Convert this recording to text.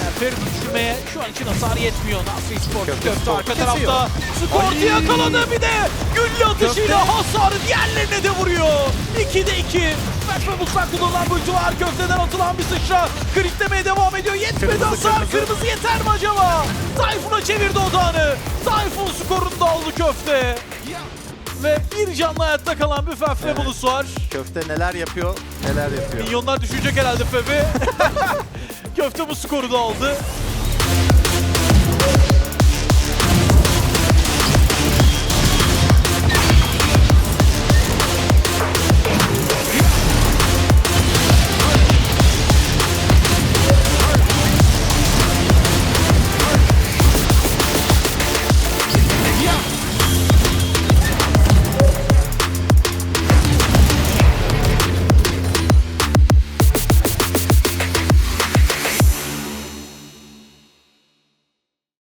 Yani Ferit'i düşürmeye şu an için hasar yetmiyor. Nasri Spor Köfte köfte arka kesiyor. tarafta. Skorti yakaladı bir de gülle atışıyla Köfte. hasarı diğerlerine de vuruyor. 2'de 2. Mert ve Mutlak kullanılan bu ulti var. Köfteden atılan bir sıçra. Kritlemeye devam ediyor. Yetmedi Kırmızı, hasar. kırmızı. Kırmızı yeter mi acaba? Tayfun'a çevirdi odağını. Tayfun skorunu da aldı köfte. Ve bir canlı hayatta kalan bir Fef Evet. Fabulous var. Köfte neler yapıyor, neler yapıyor. Milyonlar düşecek herhalde Febi. Köfte bu skoru da aldı.